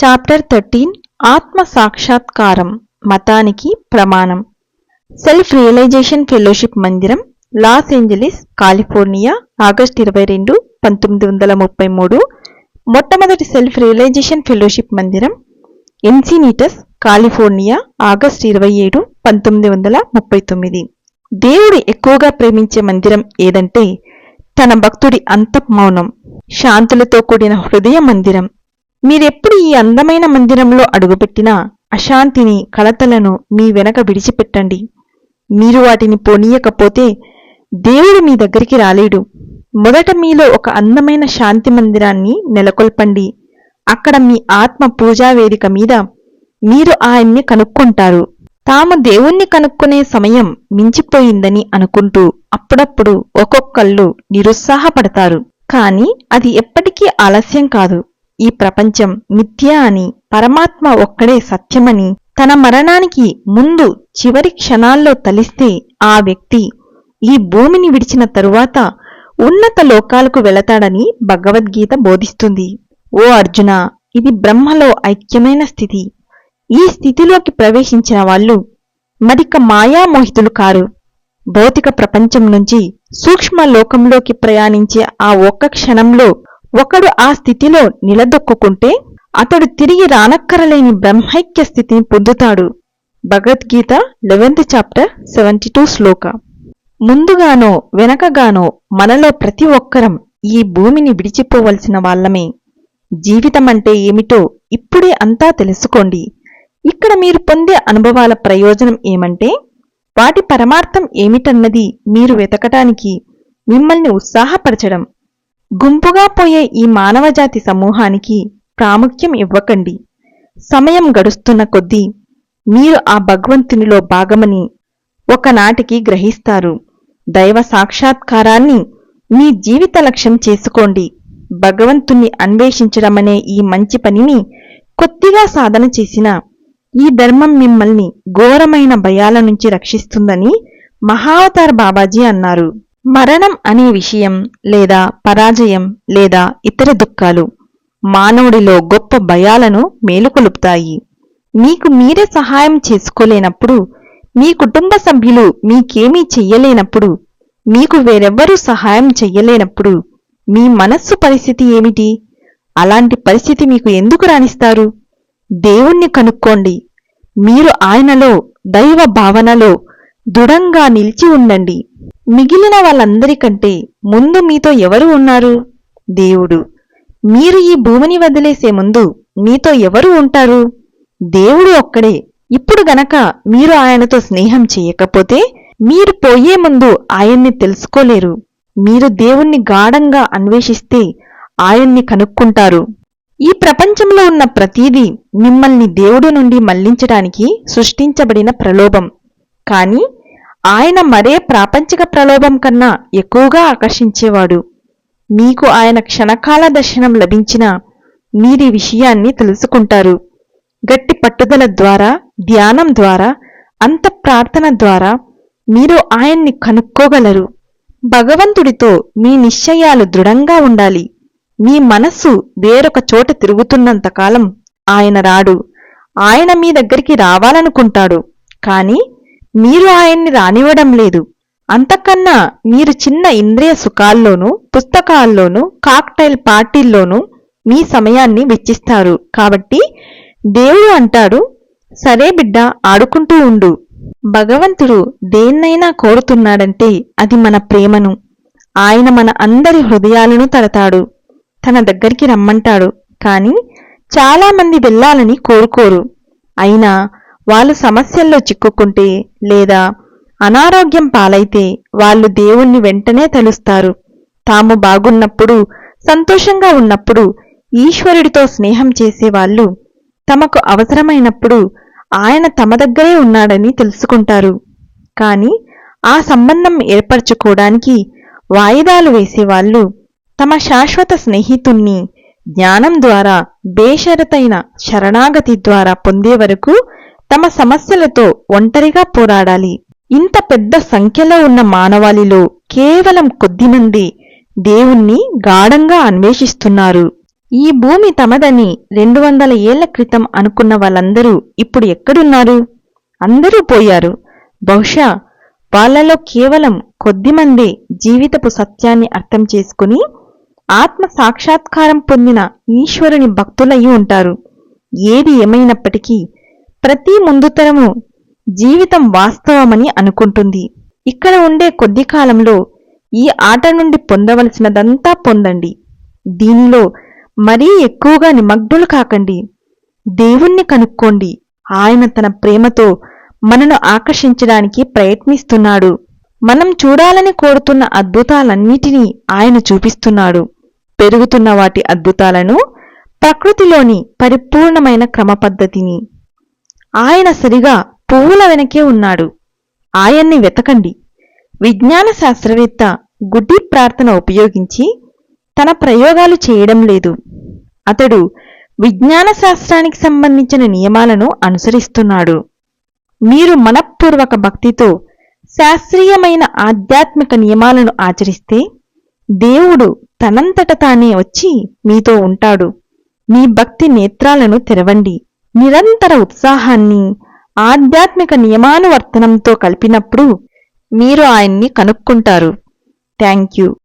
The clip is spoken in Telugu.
చాప్టర్ థర్టీన్ ఆత్మ సాక్షాత్కారం మతానికి ప్రమాణం సెల్ఫ్ రియలైజేషన్ ఫెలోషిప్ మందిరం లాస్ ఏంజలీస్ కాలిఫోర్నియా ఆగస్ట్ ఇరవై రెండు పంతొమ్మిది వందల ముప్పై మూడు. మొట్టమొదటి సెల్ఫ్ రియలైజేషన్ ఫెలోషిప్ మందిరం ఎన్సినీటస్ కాలిఫోర్నియా ఆగస్ట్ ఇరవై ఏడు పంతొమ్మిది వందల ముప్పై తొమ్మిది. దేవుడు ఎక్కువగా ప్రేమించే మందిరం ఏదంటే తన భక్తుడి అంతఃమౌనం శాంతులతో కూడిన హృదయ మందిరం. మీరెప్పుడు ఈ అందమైన మందిరంలో అడుగుపెట్టినా అశాంతిని కలతలను మీ వెనక విడిచిపెట్టండి. మీరు వాటిని పోనీయకపోతే దేవుడు మీ దగ్గరికి రాలేడు. మొదట మీలో ఒక అందమైన శాంతి మందిరాన్ని నెలకొల్పండి. అక్కడ మీ ఆత్మ పూజా వేదిక మీద మీరు ఆయన్ని కనుక్కుంటారు. తాము దేవుణ్ణి కనుక్కునే సమయం మించిపోయిందని అనుకుంటూ అప్పుడప్పుడు ఒక్కొక్కళ్ళు నిరుత్సాహపడతారు. కాని అది ఎప్పటికీ ఆలస్యం కాదు. ఈ ప్రపంచం మిథ్య అని పరమాత్మ ఒక్కడే సత్యమని తన మరణానికి ముందు చివరి క్షణాల్లో తలిస్తే ఆ వ్యక్తి ఈ భూమిని విడిచిన తరువాత ఉన్నత లోకాలకు వెళతాడని భగవద్గీత బోధిస్తుంది. ఓ అర్జున ఇది బ్రహ్మలో ఐక్యమైన స్థితి. ఈ స్థితిలోకి ప్రవేశించిన వాళ్ళు మరిక మాయామోహితులు కారు. భౌతిక ప్రపంచం నుంచి సూక్ష్మ లోకంలోకి ప్రయాణించే ఆ ఒక్క క్షణంలో ఒకడు ఆ స్థితిలో నిలదొక్కుంటే అతడు తిరిగి రానక్కరలేని బ్రహ్మైక్య స్థితిని పొందుతాడు. Bhagavad Gita eleventh chapter seventy two shloka. ముందుగానో వెనకగానో మనలో ప్రతి ఒక్కరం ఈ భూమిని విడిచిపోవలసిన వాళ్ళమే. జీవితమంటే ఏమిటో ఇప్పుడే అంతా తెలుసుకోండి. ఇక్కడ మీరు పొందే అనుభవాల ప్రయోజనం ఏమంటే వాటి పరమార్థం ఏమిటన్నది మీరు వెతకటానికి మిమ్మల్ని ఉత్సాహపరచడం. గుంపుగా పోయే ఈ మానవజాతి సమూహానికి ప్రాముఖ్యం ఇవ్వకండి. సమయం గడుస్తున్న కొద్దీ మీరు ఆ భగవంతునిలో భాగమని ఒకనాటికి గ్రహిస్తారు. దైవ సాక్షాత్కారాన్ని మీ జీవిత లక్ష్యం చేసుకోండి. భగవంతుణ్ణి అన్వేషించడమనే ఈ మంచి పనిని కొద్దిగా సాధన చేసిన ఈ ధర్మం మిమ్మల్ని ఘోరమైన భయాల నుంచి రక్షిస్తుందని మహావతార్ బాబాజీ అన్నారు. మరణం అనే విషయం లేదా పరాజయం లేదా ఇతర దుఃఖాలు మానవుడిలో గొప్ప భయాలను మేలుకొలుపుతాయి. మీకు మీరే సహాయం చేసుకోలేనప్పుడు మీ కుటుంబ సభ్యులు మీకేమీ చెయ్యలేనప్పుడు మీకు వేరెవ్వరూ సహాయం చెయ్యలేనప్పుడు మీ మనస్సు పరిస్థితి ఏమిటి? అలాంటి పరిస్థితి మీకు ఎందుకు రాణిస్తారు? దేవుణ్ణి కనుక్కోండి. మీరు ఆయనలో దైవ భావనలో దృఢంగా నిలిచి ఉండండి. మిగిలిన వాళ్ళందరికంటే ముందు మీతో ఎవరు ఉన్నారు? దేవుడు. మీరు ఈ భూమిని వదిలేసే ముందు మీతో ఎవరు ఉంటారు? దేవుడు ఒక్కడే. ఇప్పుడు గనక మీరు ఆయనతో స్నేహం చేయకపోతే మీరు పోయే ముందు ఆయన్ని తెలుసుకోలేరు. మీరు దేవుణ్ణి గాఢంగా అన్వేషిస్తే ఆయన్ని కనుక్కుంటారు. ఈ ప్రపంచంలో ఉన్న ప్రతీదీ మిమ్మల్ని దేవుడు నుండి మళ్ళించడానికి సృష్టించబడిన ప్రలోభం. కానీ ఆయన మరే ప్రాపంచిక ప్రలోభం కన్నా ఎక్కువగా ఆకర్షించేవాడు. మీకు ఆయన క్షణకాల దర్శనం లభించినా మీరి విషయాన్ని తెలుసుకుంటారు. గట్టి పట్టుదల ద్వారా ధ్యానం ద్వారా అంత ప్రార్థన ద్వారా మీరు ఆయన్ని కనుక్కోగలరు. భగవంతుడితో మీ నిశ్చయాలు దృఢంగా ఉండాలి. మీ మనస్సు వేరొక చోట తిరుగుతున్నంతకాలం ఆయన రాడు. ఆయన మీ దగ్గరికి రావాలనుకుంటాడు. కానీ మీరు ఆయన్ని రానివ్వడం లేదు. అంతకన్నా మీరు చిన్న ఇంద్రియ సుఖాల్లోనూ పుస్తకాల్లోనూ కాక్టైల్ పార్టీల్లోనూ మీ సమయాన్ని వెచ్చిస్తారు. కాబట్టి దేవుడు అంటాడు సరే బిడ్డ ఆడుకుంటూ ఉండు. భగవంతుడు దేన్నైనా కోరుతున్నాడంటే అది మన ప్రేమను. ఆయన మన అందరి హృదయాలను తడతాడు తన దగ్గరికి రమ్మంటాడు. కాని చాలామంది వెళ్ళాలని కోరుకోరు. అయినా వాళ్ళు సమస్యల్లో చిక్కుకుంటే లేదా అనారోగ్యం పాలైతే వాళ్ళు దేవుణ్ణి వెంటనే తలుస్తారు. తాము బాగున్నప్పుడు సంతోషంగా ఉన్నప్పుడు ఈశ్వరుడితో స్నేహం చేసేవాళ్ళు తమకు అవసరమైనప్పుడు ఆయన తమ దగ్గరే ఉన్నాడని తెలుసుకుంటారు. కాని ఆ సంబంధం ఏర్పరచుకోవడానికి వాయిదాలు వేసేవాళ్ళు తమ శాశ్వత స్నేహితుణ్ణి జ్ఞానం ద్వారా బేషరతైన శరణాగతి ద్వారా పొందే వరకు తమ సమస్యలతో ఒంటరిగా పోరాడాలి. ఇంత పెద్ద సంఖ్యలో ఉన్న మానవాళిలో కేవలం కొద్దిమంది దేవుణ్ణి గాఢంగా అన్వేషిస్తున్నారు. ఈ భూమి తమదని రెండు వందల ఏళ్ళ క్రితం అనుకున్న వాళ్ళందరూ ఇప్పుడు ఎక్కడున్నారు? అందరూ పోయారు. బహుశా వాళ్ళలో కేవలం కొద్దిమంది జీవితపు సత్యాన్ని అర్థం చేసుకుని ఆత్మ సాక్షాత్కారం పొందిన ఈశ్వరుని భక్తులయ్యి ఉంటారు. ఏది ఏమైనప్పటికీ ప్రతి ముందు తరము జీవితం వాస్తవమని అనుకుంటుంది. ఇక్కడ ఉండే కొద్ది కాలంలో ఈ ఆట నుండి పొందవలసినదంతా పొందండి. దీనిలో మరీ ఎక్కువగా నిమగ్నులు కాకండి. దేవుణ్ణి కనుక్కోండి. ఆయన తన ప్రేమతో మనను ఆకర్షించడానికి ప్రయత్నిస్తున్నాడు. మనం చూడాలని కోరుతున్న అద్భుతాలన్నిటినీ ఆయన చూపిస్తున్నాడు. పెరుగుతున్న వాటి అద్భుతాలను ప్రకృతిలోని పరిపూర్ణమైన క్రమపద్ధతిని ఆయన సరిగా పువ్వుల వెనకే ఉన్నాడు. ఆయన్ని వెతకండి. విజ్ఞాన శాస్త్రవేత్త గుడ్డి ప్రార్థన ఉపయోగించి తన ప్రయోగాలు చేయడం లేదు. అతడు విజ్ఞాన శాస్త్రానికి సంబంధించిన నియమాలను అనుసరిస్తున్నాడు. మీరు మనఃపూర్వక భక్తితో శాస్త్రీయమైన ఆధ్యాత్మిక నియమాలను ఆచరిస్తే దేవుడు తనంతట తానే వచ్చి మీతో ఉంటాడు. మీ భక్తి నేత్రాలను తెరవండి. నిరంతర ఉత్సాహాన్ని ఆధ్యాత్మిక నియమానువర్తనంతో కలిపినప్పుడు మీరు ఆయన్ని కనుక్కుంటారు. Thank you.